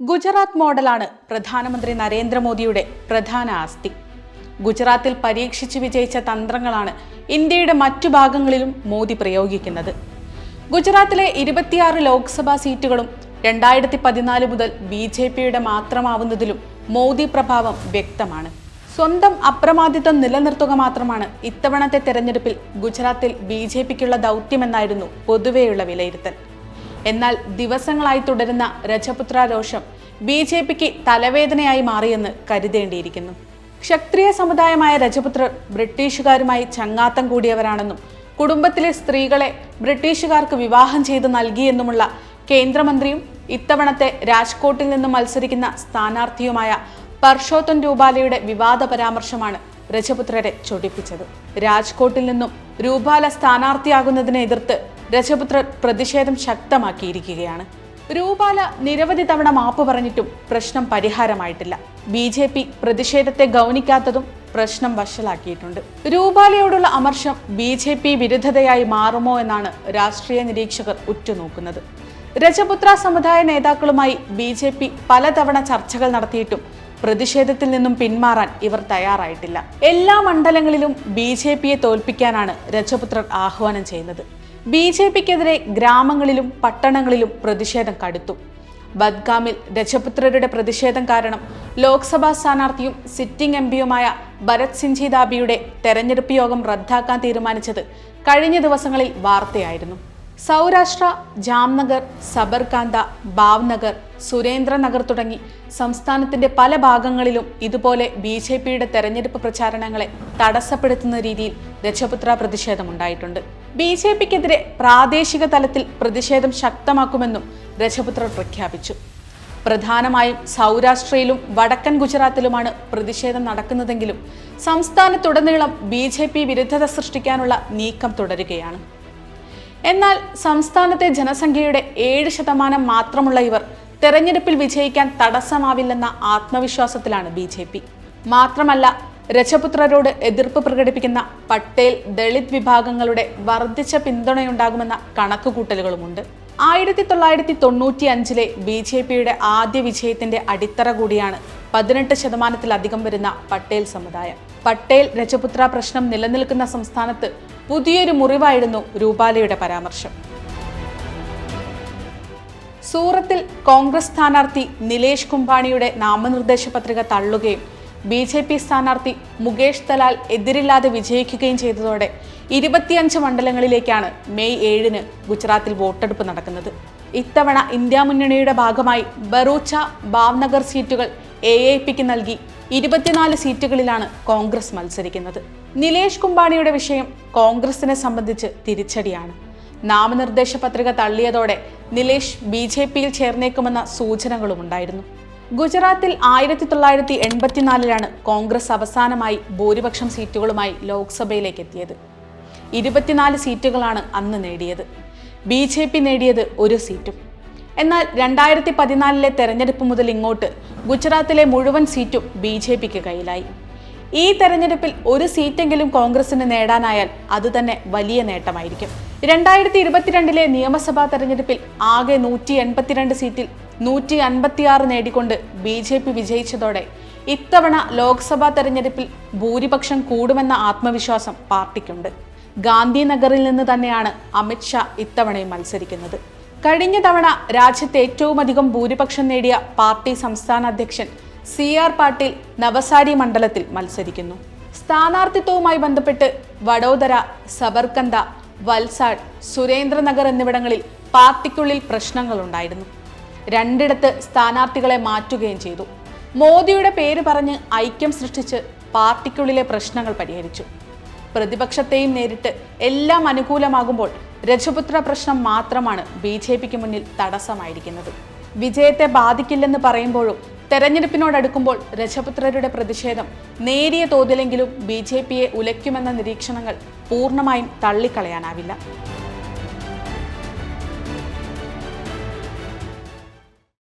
ഗുജറാത്ത് മോഡലാണ് പ്രധാനമന്ത്രി നരേന്ദ്രമോദിയുടെ പ്രധാന ആസ്തി. ഗുജറാത്തിൽ പരീക്ഷിച്ച് വിജയിച്ച തന്ത്രങ്ങളാണ് ഇന്ത്യയുടെ മറ്റു ഭാഗങ്ങളിലും മോദി പ്രയോഗിക്കുന്നത്. ഗുജറാത്തിലെ ഇരുപത്തിയാറ് ലോക്സഭാ സീറ്റുകളും രണ്ടായിരത്തി പതിനാല് മുതൽ ബി ജെ പിയുടെ മാത്രമാവുന്നതിലും മോദി പ്രഭാവം വ്യക്തമാണ്. സ്വന്തം അപ്രമാദിത്വം നിലനിർത്തുക മാത്രമാണ് ഇത്തവണത്തെ തെരഞ്ഞെടുപ്പിൽ ഗുജറാത്തിൽ ബി ജെ പിക്കുള്ള ദൗത്യമെന്നായിരുന്നു പൊതുവെയുള്ള വിലയിരുത്തൽ. എന്നാൽ ദിവസങ്ങളായി തുടരുന്ന രജപുത്ര രോഷം ബി ജെ പിക്ക് തലവേദനയായി മാറിയെന്ന് കരുതേണ്ടിയിരിക്കുന്നു. ക്ഷത്രിയ സമുദായമായ രജപുത്രർ ബ്രിട്ടീഷുകാരുമായി ചങ്ങാത്തം കൂടിയവരാണെന്നും കുടുംബത്തിലെ സ്ത്രീകളെ ബ്രിട്ടീഷുകാർക്ക് വിവാഹം ചെയ്ത് നൽകിയെന്നുമുള്ള കേന്ദ്രമന്ത്രിയും ഇത്തവണത്തെ രാജ്കോട്ടിൽ നിന്ന് മത്സരിക്കുന്ന സ്ഥാനാർത്ഥിയുമായ പർഷോത്തൻ രൂപാലയുടെ വിവാദ പരാമർശമാണ് രജപുത്രരെ ചൊടിപ്പിച്ചത്. രാജ്കോട്ടിൽ നിന്നും രൂപാല സ്ഥാനാർത്ഥിയാകുന്നതിനെ എതിർത്ത് രജപുത്രർ പ്രതിഷേധം ശക്തമാക്കിയിരിക്കുകയാണ്. രൂപാല നിരവധി തവണ മാപ്പ് പറഞ്ഞിട്ടും പ്രശ്നം പരിഹാരമായിട്ടില്ല. ബി ജെ പി പ്രതിഷേധത്തെ ഗൗനിക്കാത്തതും പ്രശ്നം വഷളാക്കിയിട്ടുണ്ട്. രൂപാലയോടുള്ള അമർഷം ബി ജെ പി വിരുദ്ധതയായി മാറുമോ എന്നാണ് രാഷ്ട്രീയ നിരീക്ഷകർ ഉറ്റുനോക്കുന്നത്. രജപുത്ര സമുദായ നേതാക്കളുമായി ബി ജെ പി പലതവണ ചർച്ചകൾ നടത്തിയിട്ടും പ്രതിഷേധത്തിൽ നിന്നും പിന്മാറാൻ ഇവർ തയ്യാറായിട്ടില്ല. എല്ലാ മണ്ഡലങ്ങളിലും ബി ജെ പിയെ തോൽപ്പിക്കാനാണ് രജപുത്രർ ആഹ്വാനം ചെയ്യുന്നത്. ബി ജെ പിക്കെതിരെ ഗ്രാമങ്ങളിലും പട്ടണങ്ങളിലും പ്രതിഷേധം കടുത്തു. ബദ്ഗാമിൽ രജപുത്രരുടെ പ്രതിഷേധം കാരണം ലോക്സഭാ സ്ഥാനാർത്ഥിയും സിറ്റിംഗ് എം പിയുമായ ഭരത് സിൻജി ദാബിയുടെ തെരഞ്ഞെടുപ്പ് യോഗം റദ്ദാക്കാൻ തീരുമാനിച്ചത് കഴിഞ്ഞ ദിവസങ്ങളിൽ വാർത്തയായിരുന്നു. സൗരാഷ്ട്ര ജാംനഗർ സബർകാന്ത ഭാവ്നഗർ സുരേന്ദ്രനഗർ തുടങ്ങി സംസ്ഥാനത്തിന്റെ പല ഭാഗങ്ങളിലും ഇതുപോലെ ബി ജെ പിയുടെ തെരഞ്ഞെടുപ്പ് പ്രചാരണങ്ങളെ തടസ്സപ്പെടുത്തുന്ന രീതിയിൽ രജപുത്ര പ്രതിഷേധമുണ്ടായിട്ടുണ്ട്. ബി ജെ പിക്കെതിരെ പ്രാദേശിക തലത്തിൽ പ്രതിഷേധം ശക്തമാക്കുമെന്നും രജപുത്രർ പ്രഖ്യാപിച്ചു. പ്രധാനമായും സൗരാഷ്ട്രയിലും വടക്കൻ ഗുജറാത്തിലുമാണ് പ്രതിഷേധം നടക്കുന്നതെങ്കിലും സംസ്ഥാനത്തുടനീളം ബി ജെ പി വിരുദ്ധത സൃഷ്ടിക്കാനുള്ള നീക്കം തുടരുകയാണ്. എന്നാൽ സംസ്ഥാനത്തെ ജനസംഖ്യയുടെ ഏഴ് ശതമാനം മാത്രമുള്ള ഇവർ തെരഞ്ഞെടുപ്പിൽ വിജയിക്കാൻ തടസ്സമാവില്ലെന്ന ആത്മവിശ്വാസത്തിലാണ് ബി മാത്രമല്ല രജപുത്രരോട് എതിർപ്പ് പ്രകടിപ്പിക്കുന്ന പട്ടേൽ ദളിത് വിഭാഗങ്ങളുടെ വർദ്ധിച്ച പിന്തുണയുണ്ടാകുമെന്ന കണക്കുകൂട്ടലുകളുമുണ്ട്. ആയിരത്തി തൊള്ളായിരത്തി തൊണ്ണൂറ്റി അഞ്ചിലെ ബി ജെ പിയുടെ ആദ്യ വിജയത്തിന്റെ അടിത്തറ കൂടിയാണ് പതിനെട്ട് ശതമാനത്തിലധികം വരുന്ന പട്ടേൽ സമുദായം. പട്ടേൽ രജപുത്ര പ്രശ്നം നിലനിൽക്കുന്ന സംസ്ഥാനത്ത് പുതിയൊരു മുറിവായിരുന്നു രൂപാലയുടെ പരാമർശം. സൂറത്തിൽ കോൺഗ്രസ് സ്ഥാനാർത്ഥി നിലേഷ് കുംഭാണിയുടെ നാമനിർദ്ദേശ പത്രിക തള്ളുകയും ബി ജെ പി സ്ഥാനാർത്ഥി മുകേഷ് ദലാൽ എതിരില്ലാതെ വിജയിക്കുകയും ചെയ്തതോടെ ഇരുപത്തിയഞ്ച് മണ്ഡലങ്ങളിലേക്കാണ് മെയ് ഏഴിന് ഗുജറാത്തിൽ വോട്ടെടുപ്പ് നടക്കുന്നത്. ഇത്തവണ ഇന്ത്യ മുന്നണിയുടെ ഭാഗമായി ബറൂച്ച ഭാവ്നഗർ സീറ്റുകൾ എ എ പിക്ക് നൽകി ഇരുപത്തിനാല് സീറ്റുകളിലാണ് കോൺഗ്രസ് മത്സരിക്കുന്നത്. നിലേഷ് കുമ്പാണിയുടെ വിഷയം കോൺഗ്രസിനെ സംബന്ധിച്ച് തിരിച്ചടിയാണ്. നാമനിർദ്ദേശ പത്രിക തള്ളിയതോടെ നിലേഷ് ബി ജെ പിയിൽ ചേർന്നേക്കുമെന്ന സൂചനകളുമുണ്ടായിരുന്നു. ഗുജറാത്തിൽ ആയിരത്തി തൊള്ളായിരത്തി എൺപത്തിനാലിലാണ് കോൺഗ്രസ് അവസാനമായി ഭൂരിപക്ഷം സീറ്റുകളുമായി ലോക്സഭയിലേക്ക് എത്തിയത്. ഇരുപത്തിനാല് സീറ്റുകളാണ് അന്ന് നേടിയത്. ബി ജെ പി നേടിയത് ഒരു സീറ്റും. എന്നാൽ രണ്ടായിരത്തി പതിനാലിലെ തെരഞ്ഞെടുപ്പ് മുതൽ ഇങ്ങോട്ട് ഗുജറാത്തിലെ മുഴുവൻ സീറ്റും ബി ജെ പിക്ക് കയ്യിലായി. ഈ തെരഞ്ഞെടുപ്പിൽ ഒരു സീറ്റെങ്കിലും കോൺഗ്രസിന് നേടാനായാൽ അതുതന്നെ വലിയ നേട്ടമായിരിക്കും. രണ്ടായിരത്തി ഇരുപത്തിരണ്ടിലെ നിയമസഭാ തെരഞ്ഞെടുപ്പിൽ ആകെ നൂറ്റി എൺപത്തിരണ്ട് സീറ്റിൽ നൂറ്റി അൻപത്തിയാറ് നേടിക്കൊണ്ട് ബി ജെ പി വിജയിച്ചതോടെ ഇത്തവണ ലോക്സഭാ തെരഞ്ഞെടുപ്പിൽ ഭൂരിപക്ഷം കൂടുമെന്ന ആത്മവിശ്വാസം പാർട്ടിക്കുണ്ട്. ഗാന്ധിനഗറിൽ നിന്ന് തന്നെയാണ് അമിത്ഷാ ഇത്തവണയും മത്സരിക്കുന്നത്. കഴിഞ്ഞ തവണ രാജ്യത്ത് ഏറ്റവും അധികം ഭൂരിപക്ഷം നേടിയ പാർട്ടി സംസ്ഥാന അധ്യക്ഷൻ സി ആർ പാട്ടീൽ നവസാരി മണ്ഡലത്തിൽ മത്സരിക്കുന്നു. സ്ഥാനാർത്ഥിത്വവുമായി ബന്ധപ്പെട്ട് വഡോദര സബർകന്ത വൽസാഡ് സുരേന്ദ്രനഗർ എന്നിവിടങ്ങളിൽ പാർട്ടിക്കുള്ളിൽ പ്രശ്നങ്ങളുണ്ടായിരുന്നു. രണ്ടിടത്ത് സ്ഥാനാർത്ഥികളെ മാറ്റുകയും ചെയ്തു. മോദിയുടെ പേര് പറഞ്ഞ് ഐക്യം സൃഷ്ടിച്ച് പാർട്ടിക്കുള്ളിലെ പ്രശ്നങ്ങൾ പരിഹരിച്ചു. പ്രതിപക്ഷത്തെയും നേരിട്ട് എല്ലാം അനുകൂലമാകുമ്പോൾ രജപുത്ര പ്രശ്നം മാത്രമാണ് ബി ജെ പിക്ക് മുന്നിൽ തടസ്സമായിരിക്കുന്നത്. വിജയത്തെ ബാധിക്കില്ലെന്ന് പറയുമ്പോഴും തെരഞ്ഞെടുപ്പിനോടടുക്കുമ്പോൾ രജപുത്രരുടെ പ്രതിഷേധം നേരിയ തോതിലെങ്കിലും ബി ജെ പിയെ ഉലയ്ക്കുമെന്ന നിരീക്ഷണങ്ങൾ പൂർണമായും തള്ളിക്കളയാനാവില്ല.